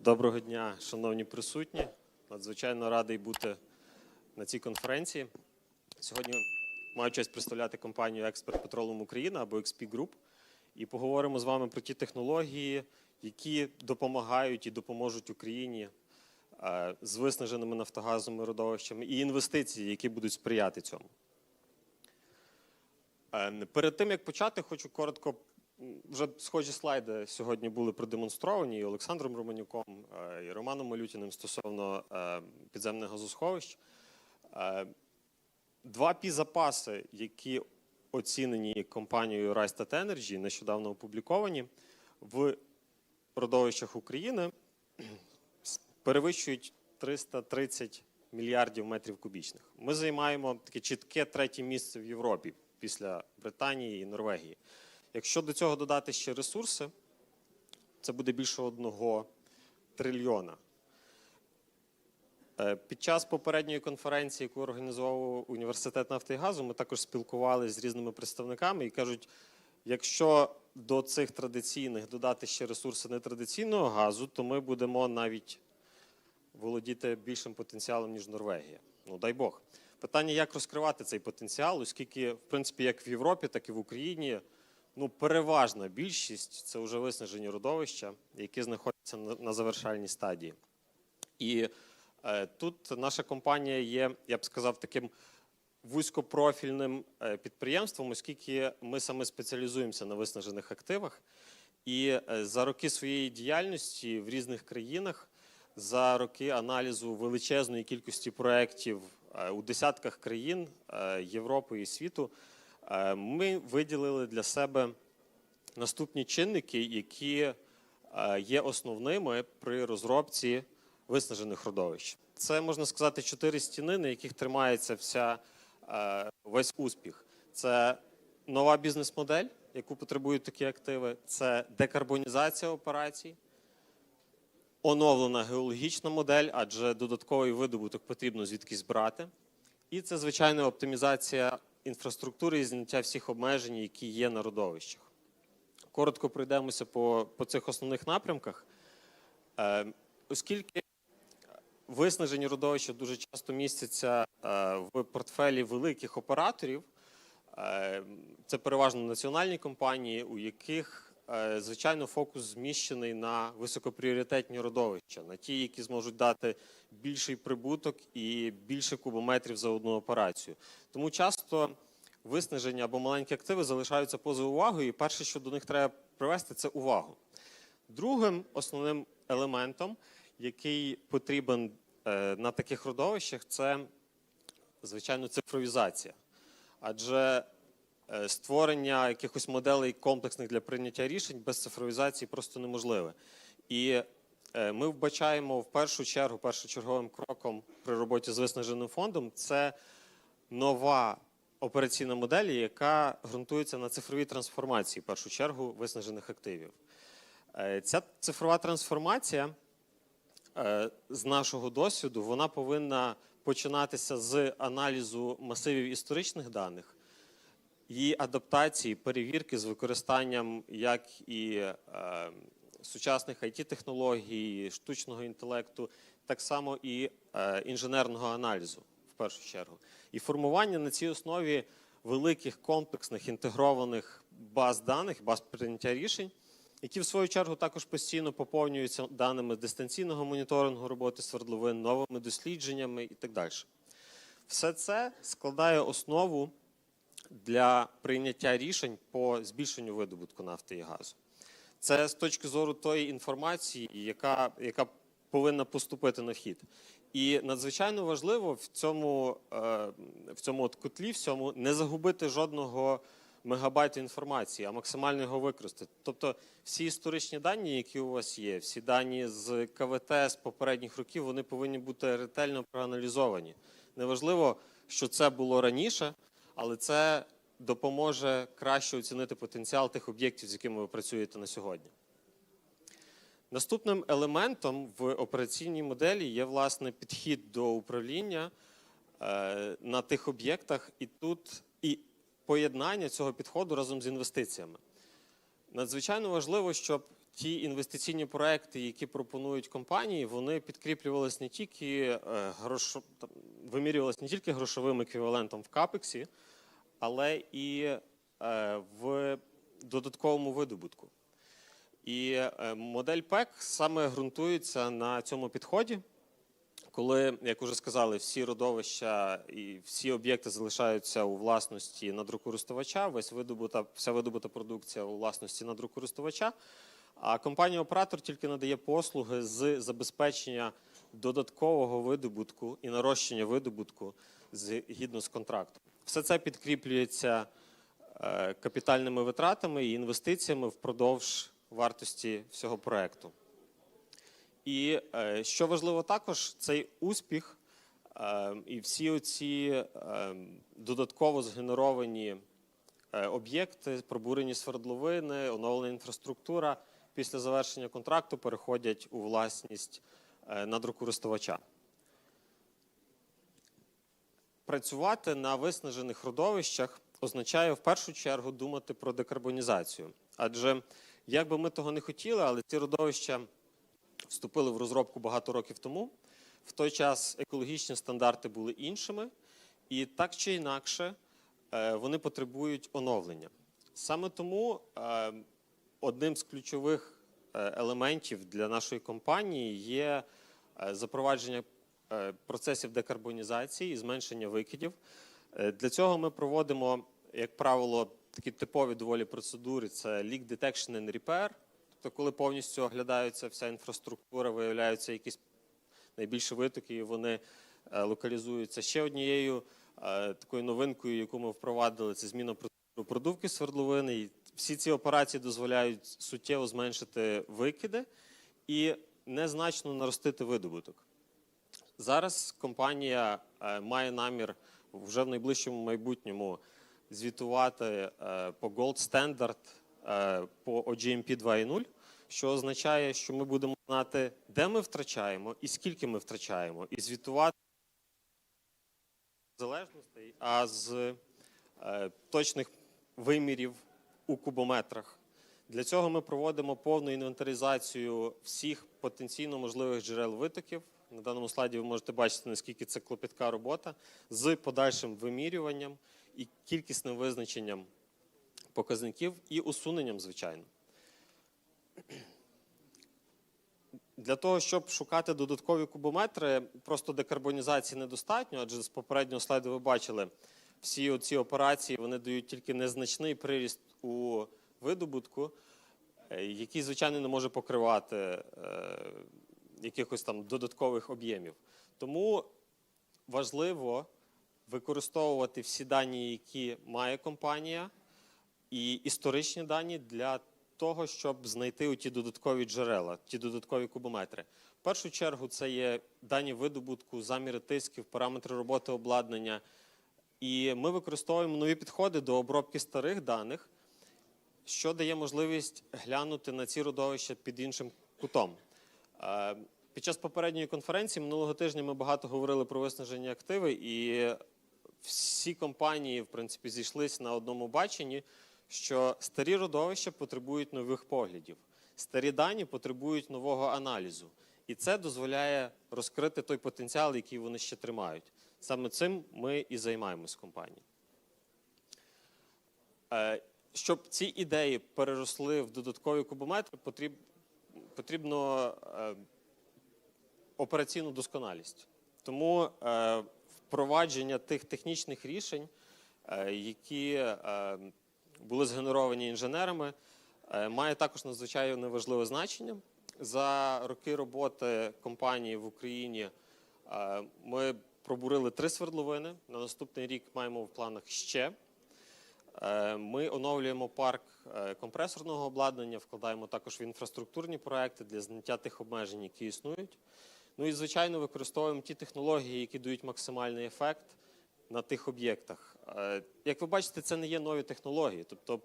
Доброго дня, шановні присутні. Надзвичайно радий бути на цій конференції. Сьогодні маю честь представляти компанію Експерт Петролум Україна або XP Group. І поговоримо з вами про ті технології, які допомагають і допоможуть Україні е, з виснаженими нафтогазовими родовищами і інвестиції, які будуть сприяти цьому. Е, Перед тим як почати, хочу коротко. Вже схожі слайди сьогодні були продемонстровані і Олександром Романюком, е, і Романом Малютіним стосовно е, підземних газосховищ. Два пі-запаси, які оцінені компанією Rystad Energy, нещодавно опубліковані в родовищах України, перевищують 330 мільярдів метрів кубічних. Ми займаємо таке чітке третє місце в Європі після Британії і Норвегії. Якщо до цього додати ще ресурси, це буде більше одного трильйона. Е, Під час попередньої конференції, яку організовував університет нафти і газу, ми також спілкувалися з різними представниками і кажуть, якщо до цих традиційних додати ще ресурси нетрадиційного газу, то ми будемо навіть володіти більшим потенціалом, ніж Норвегія. Ну дай Бог. Питання, як розкривати цей потенціал, оскільки, в принципі, як в Європі, так і в Україні, ну, переважна більшість це вже виснажені родовища, які знаходяться на, завершальній стадії. І е, тут наша компанія є, я б сказав, таким вузькопрофільним е, підприємством, оскільки ми саме спеціалізуємося на виснажених активах. І е, за роки своєї діяльності в різних країнах, за роки аналізу величезної кількості проєктів у десятках країн е, Європи і світу, е, ми виділили для себе наступні чинники, які е, є основними при розробці виснажених родовищ. Це можна сказати чотири стіни, на яких тримається вся е, весь успіх. Це нова бізнес-модель, яку потребують такі активи. Це декарбонізація операцій, оновлена геологічна модель, адже додатковий видобуток потрібно звідкись брати. І це звичайно оптимізація інфраструктури і зняття всіх обмежень, які є на родовищах. Коротко пройдемося по, по цих основних напрямках. Е, оскільки виснажені родовища дуже часто містяться е, в портфелі великих операторів, е, це переважно національні компанії, у яких, звичайно, фокус зміщений на високопріоритетні родовища, на ті, які зможуть дати більший прибуток і більше кубометрів за одну операцію. Тому часто виснажені або маленькі активи залишаються поза увагою, і перше, що до них треба привести, це увагу. Другим основним елементом, який потрібен е, на таких родовищах, це звичайно цифровізація. Адже е, створення якихось моделей комплексних для прийняття рішень без цифровізації просто неможливе. І е, ми вбачаємо в першу чергу, першочерговим кроком при роботі з виснаженим фондом це нова операційна модель, яка ґрунтується на цифровій трансформації, в першу чергу, виснажених активів. Е, Ця цифрова трансформація е, з нашого досвіду вона повинна починатися з аналізу масивів історичних даних, її адаптації, перевірки з використанням як і е, сучасних IT-технологій, штучного інтелекту, так само і е, інженерного аналізу в першу чергу. І формування на цій основі великих комплексних інтегрованих баз даних, баз прийняття рішень, які в свою чергу також постійно поповнюються даними дистанційного моніторингу роботи свердловин, новими дослідженнями і так далі. Все це складає основу для прийняття рішень по збільшенню видобутку нафти і газу. Це з точки зору тої інформації, яка, яка повинна поступити на хід. І надзвичайно важливо в цьому, е, в цьому от котлі, в цьому не загубити жодного мегабайту інформації, а максимально його використати. Тобто всі історичні дані, які у вас є, всі дані з КВТ з попередніх років, вони повинні бути ретельно проаналізовані. Неважливо, що це було раніше, але це допоможе краще оцінити потенціал тих об'єктів, з якими ви працюєте на сьогодні. Наступним елементом в операційній моделі є власне підхід до управління е, на тих об'єктах, і тут і поєднання цього підходу разом з інвестиціями. Надзвичайно важливо, щоб ті інвестиційні проекти, які пропонують компанії, вони підкріплювалися не тільки е, грошо... там, вимірювалися не тільки грошовим еквівалентом в капексі, але і е, в додатковому видобутку. І е, модель ПЕК саме ґрунтується на цьому підході, коли, як уже сказали, всі родовища і всі об'єкти залишаються у власності надрокористувача, весь видобута, вся видобута продукція у власності надрокористувача, а компанія-оператор тільки надає послуги з забезпечення додаткового видобутку і нарощення видобутку згідно з контрактом. Все це підкріплюється е, капітальними витратами і інвестиціями впродовж вартості всього проекту. І е, що важливо також, цей успіх е, і всі оці додатково згенеровані об'єкти, пробурені свердловини, оновлена інфраструктура після завершення контракту переходять у власність е, надрокористувача. Працювати на виснажених родовищах означає в першу чергу думати про декарбонізацію. Адже як би ми того не хотіли, але ці родовища вступили в розробку багато років тому. В той час екологічні стандарти були іншими, і так чи інакше е, вони потребують оновлення. Саме тому е, одним з ключових е, елементів для нашої компанії є е, запровадження е, процесів декарбонізації і зменшення викидів. Для цього ми проводимо, як правило, такі типові доволі процедури: це leak detection and repair, Тобто, коли повністю оглядається вся інфраструктура, виявляються якісь найбільші витоки, і вони локалізуються. Ще однією такою новинкою, яку ми впровадили, це зміна процедури продувки свердловини. Всі ці операції дозволяють суттєво зменшити викиди і незначно наростити видобуток. Зараз компанія е, має намір вже в найближчому майбутньому звітувати е, по Gold Standard е, по OGMP 2.0, що означає, що ми будемо знати, де ми втрачаємо і скільки ми втрачаємо, і звітувати залежностей, а з точних вимірів у кубометрах. Для цього ми проводимо повну інвентаризацію всіх потенційно можливих джерел витоків. На даному слайді ви можете бачити, наскільки це клопітка робота з подальшим вимірюванням і кількісним визначенням показників і усуненням, звичайно. Для того, щоб шукати додаткові кубометри, просто декарбонізації недостатньо, адже з попереднього слайду ви бачили, всі ці операції вони дають тільки незначний приріст у видобутку, е, який, звичайно, не може покривати е, якихось там додаткових об'ємів. Тому важливо використовувати всі дані, які має компанія, і історичні дані для того, щоб знайти ті додаткові джерела, ті додаткові кубометри. В першу чергу це є дані видобутку, заміри тисків, параметри роботи обладнання. І ми використовуємо нові підходи до обробки старих даних, що дає можливість глянути на ці родовища під іншим кутом. Е, Під час попередньої конференції минулого тижня ми багато говорили про виснажені активи, і всі компанії, в принципі, зійшлися на одному баченні, що старі родовища потребують нових поглядів, старі дані потребують нового аналізу. І це дозволяє розкрити той потенціал, який вони ще тримають. Саме цим ми і займаємось в компанії. Е, Щоб ці ідеї переросли в додаткові кубометри, потрібно е, операційну досконалість. Тому е, впровадження тих технічних рішень, які були згенеровані інженерами, має також надзвичайно важливе значення. За роки роботи компанії в Україні ми пробурили три свердловини. На наступний рік маємо в планах ще. Е, Ми оновлюємо парк е, компресорного обладнання, вкладаємо також в інфраструктурні проекти для зняття тих обмежень, які існують. Ну і, звичайно, використовуємо ті технології, які дають максимальний ефект на тих об'єктах. Е, Як ви бачите, це не є нові технології. Тобто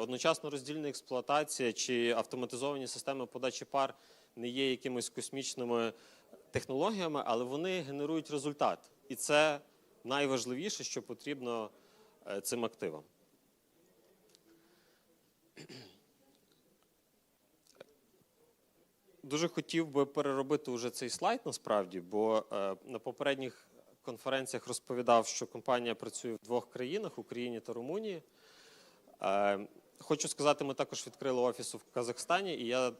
одночасно роздільна експлуатація чи автоматизовані системи подачі пар не є якимись космічними технологіями, але вони генерують результат. І це найважливіше, що потрібно е, цим активам. Дуже хотів би переробити вже цей слайд насправді, бо е, на попередніх конференціях розповідав, що компанія працює в двох країнах Україні та Румунії. Е, хочу сказати, ми також відкрили офіс в Казахстані, і я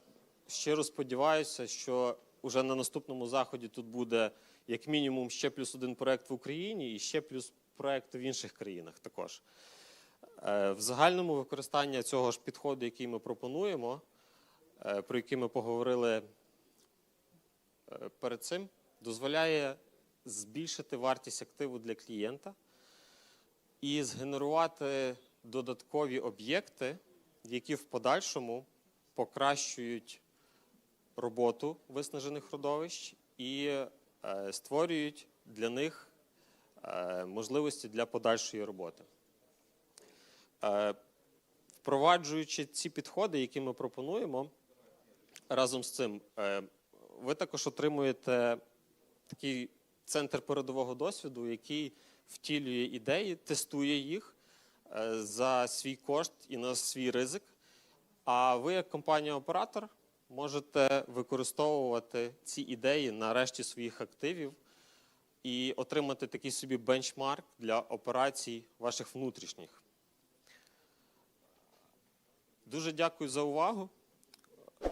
щиро сподіваюся, що вже на наступному заході тут буде як мінімум ще плюс один проект в Україні і ще плюс проекти в інших країнах також. Е, в загальному використання цього ж підходу, який ми пропонуємо, е, про який ми поговорили е, перед цим, дозволяє збільшити вартість активу для клієнта і згенерувати додаткові об'єкти, які в подальшому покращують роботу виснажених родовищ і е, створюють для них е, можливості для подальшої роботи. Е, Впроваджуючи ці підходи, які ми пропонуємо, разом з цим, ви також отримуєте такий центр передового досвіду, який втілює ідеї, тестує їх за свій кошт і на свій ризик. А ви, як компанія-оператор, можете використовувати ці ідеї на решті своїх активів і отримати такий собі бенчмарк для операцій ваших внутрішніх. Дуже дякую за увагу.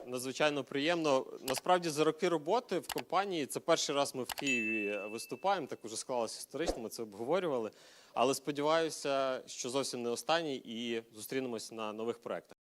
Надзвичайно приємно. Насправді, за роки роботи в компанії це перший раз ми в Києві виступаємо. Так уже склалося історично, ми це обговорювали. Але сподіваюся, що зовсім не останній, і зустрінемось на нових проектах.